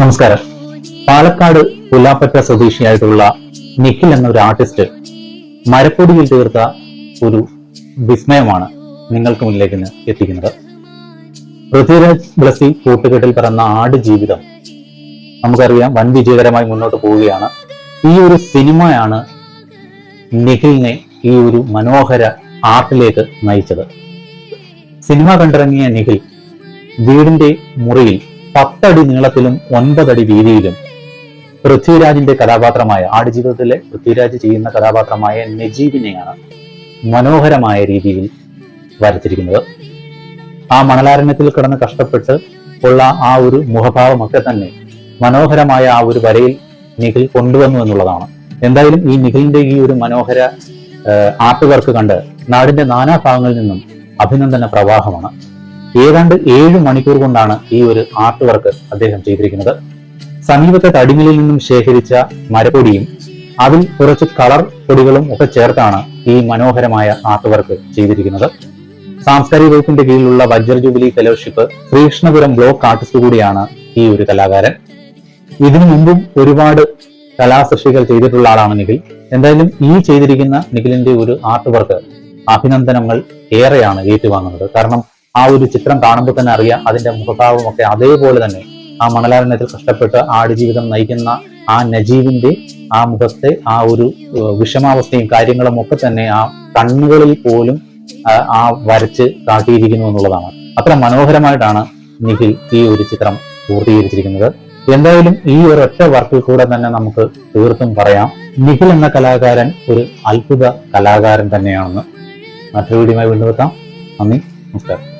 നമസ്കാരം. പാലക്കാട് പുല്ലാപ്പറ്റ സ്വദേശിയായിട്ടുള്ള നിഖിൽ എന്ന ഒരു ആർട്ടിസ്റ്റ് മരപ്പൊടിയിൽ തീർത്ത ഒരു വിസ്മയമാണ് നിങ്ങൾക്ക് മുന്നിലേക്ക് എത്തിക്കുന്നത്. പൃഥ്വിരാജ് ബ്ലസി കൂട്ടുകെട്ടിൽ പിറന്ന ആട് ജീവിതം നമുക്കറിയാം വൻ വിജയകരമായി മുന്നോട്ട് പോവുകയാണ്. ഈ ഒരു സിനിമയാണ് നിഖിലിനെ ഈ ഒരു മനോഹര ആർട്ടിലേക്ക് നയിച്ചത്. സിനിമ കണ്ടിറങ്ങിയ നിഖിൽ വീടിന്റെ മുറിയിൽ പത്തടി നീളത്തിലും ഒൻപതടി വീതിയിലും പൃഥ്വിരാജിന്റെ കഥാപാത്രമായ ആടുജീവിതത്തിലെ പൃഥ്വിരാജ് ചെയ്യുന്ന കഥാപാത്രമായ നജീബിനെയാണ് മനോഹരമായ രീതിയിൽ വരച്ചിരിക്കുന്നത്. ആ മണലാരണ്യത്തിൽ കിടന്ന് കഷ്ടപ്പെട്ട് ഉള്ള ആ ഒരു മുഖഭാവമൊക്കെ തന്നെ മനോഹരമായ ആ ഒരു വരയിൽ നിഖിൽ കൊണ്ടുവന്നു എന്നുള്ളതാണ്. എന്തായാലും ഈ നിഖിലിന്റെ ഈ ഒരു മനോഹര ആർട്ട് വർക്ക് കണ്ട് നാടിന്റെ നാനാ ഭാഗങ്ങളിൽ നിന്നും അഭിനന്ദന പ്രവാഹമാണ്. ഏതാണ്ട് ഏഴ് മണിക്കൂർ കൊണ്ടാണ് ഈ ഒരു ആർട്ട് വർക്ക് അദ്ദേഹം ചെയ്തിരിക്കുന്നത്. സമീപത്തെ തടിമിലിൽ നിന്നും ശേഖരിച്ച മരപ്പൊടിയും അതിൽ കുറച്ച് കളർ പൊടികളും ഒക്കെ ചേർത്താണ് ഈ മനോഹരമായ ആർട്ട് വർക്ക് ചെയ്തിരിക്കുന്നത്. സാംസ്കാരിക വകുപ്പിന്റെ കീഴിലുള്ള വജ്ര jubilee fellowship Sreekrishnapuram block artist കൂടിയാണ് ഈ ഒരു കലാകാരൻ. ഇതിനു മുമ്പും ഒരുപാട് കലാസൃഷ്ടികൾ ചെയ്തിട്ടുള്ള ആളാണ് നിഖിൽ. എന്തായാലും ഈ ചെയ്തിരിക്കുന്ന നിഖിലിന്റെ ഒരു ആർട്ട് വർക്ക് അഭിനന്ദനങ്ങൾ ഏറെയാണ് ഏറ്റുവാങ്ങുന്നത്. കാരണം ആ ഒരു ചിത്രം കാണുമ്പോൾ തന്നെ അറിയാം അതിന്റെ മുഖഭാവം ഒക്കെ അതേപോലെ തന്നെ. ആ മണലാരണ്യത്തിൽ കഷ്ടപ്പെട്ട് ആടുജീവിതം നയിക്കുന്ന ആ നജീബിന്റെ ആ മുഖത്തെ ആ ഒരു വിഷമാവസ്ഥയും കാര്യങ്ങളും ഒക്കെ തന്നെ ആ കണ്ണുകളിൽ പോലും ആ, വരച്ച് കാട്ടിയിരിക്കുന്നു എന്നുള്ളതാണ്. അത്ര മനോഹരമായിട്ടാണ് നിഖിൽ ഈ ഒരു ചിത്രം പൂർത്തീകരിച്ചിരിക്കുന്നത്. എന്തായാലും ഈ ഒരു ഒറ്റ വർക്കിൽ കൂടെ തന്നെ നമുക്ക് തീർത്തും പറയാം. നിഖിൽ എന്ന കലാകാരൻ ഒരു അത്ഭുത കലാകാരൻ തന്നെയാണെന്ന്. മറ്റൊരു വീഡിയോയുമായി വീണ്ടും എത്താം. നന്ദി. നമസ്കാരം.